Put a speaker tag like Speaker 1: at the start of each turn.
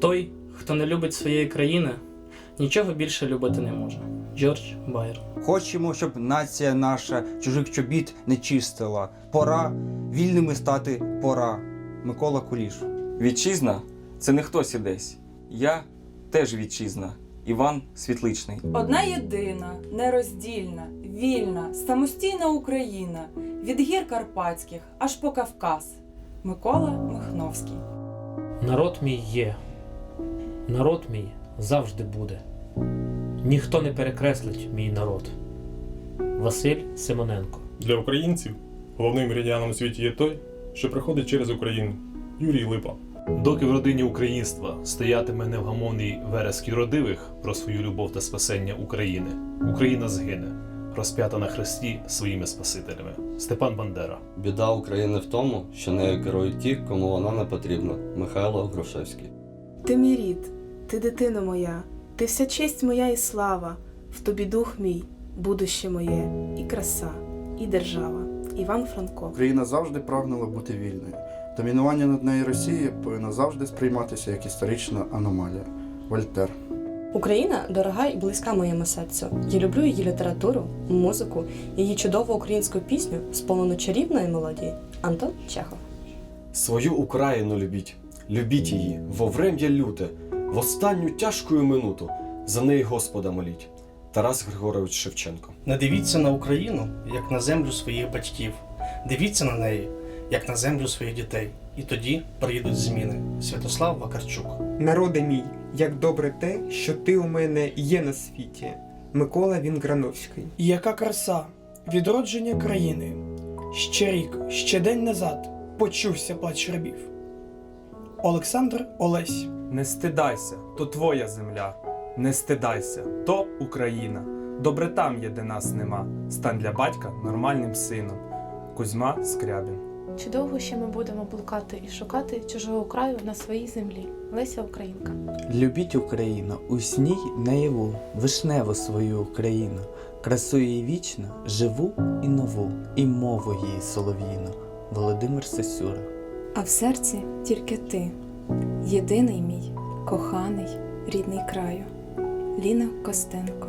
Speaker 1: Той, хто не любить своєї країни, нічого більше любити не може. Джордж Байрон.
Speaker 2: Хочемо, щоб нація наша чужих чобіт не чистила. Пора вільними стати пора. Микола Куліш.
Speaker 3: Вітчизна це не хтось і десь. Я теж вітчизна. Іван Світличний.
Speaker 4: Одна єдина, нероздільна, вільна, самостійна Україна від гір Карпатських аж по Кавказ. Микола Михновський.
Speaker 5: Народ мій є, народ мій завжди буде. Ніхто не перекреслить мій народ. Василь Симоненко.
Speaker 6: Для українців головним меридіаном у світі є той, що приходить через Україну. Юрій Липа.
Speaker 7: Доки в родині українства стоятиме невгамовний вереск юродивих про свою любов та спасення України, Україна згине, розп'ята на хресті своїми спасителями. Степан Бандера.
Speaker 8: Біда України в тому, що нею керують ті, кому вона не потрібна. Михайло Грушевський.
Speaker 9: Ти мій рід, ти дитино моя, ти вся честь моя і слава, в тобі дух мій, будуще моє, і краса, і держава. Іван Франко.
Speaker 10: Україна завжди прагнула бути вільною. Домінування над нею Росії повинно завжди сприйматися як історична аномалія. Вольтер.
Speaker 11: Україна дорога і близька моєму серцю. Я люблю її літературу, музику, її чудову українську пісню, сповнену чарівної мелодії. Антон Чехов.
Speaker 12: Свою Україну любіть, любіть її, во врем'я люте, в останню тяжкую минуту. За неї Господа моліть. Тарас Григорович Шевченко.
Speaker 13: Не дивіться на Україну, як на землю своїх батьків. Дивіться на неї, як на землю своїх дітей. І тоді приїдуть зміни. Святослав Вакарчук.
Speaker 14: Народи мій, як добре те, що ти у мене є на світі. Микола Вінграновський.
Speaker 15: Яка краса, відродження країни. Ще рік, ще день назад почувся плач рабів. Олександр Олесь.
Speaker 16: Не стидайся, то твоя земля. Не стидайся, то Україна. Добре там є, де нас нема. Стань для батька нормальним сином. Кузьма Скрябін.
Speaker 17: Чи довго ще ми будемо блукати і шукати чужого краю на своїй землі? Леся Українка.
Speaker 18: Любіть Україну, усній наяву, вишневу свою Україну, красу її вічно, живу і нову, і мову її солов'їну. Володимир Сосюра.
Speaker 19: А в серці тільки ти, єдиний мій, коханий, рідний краю. Ліна Костенко.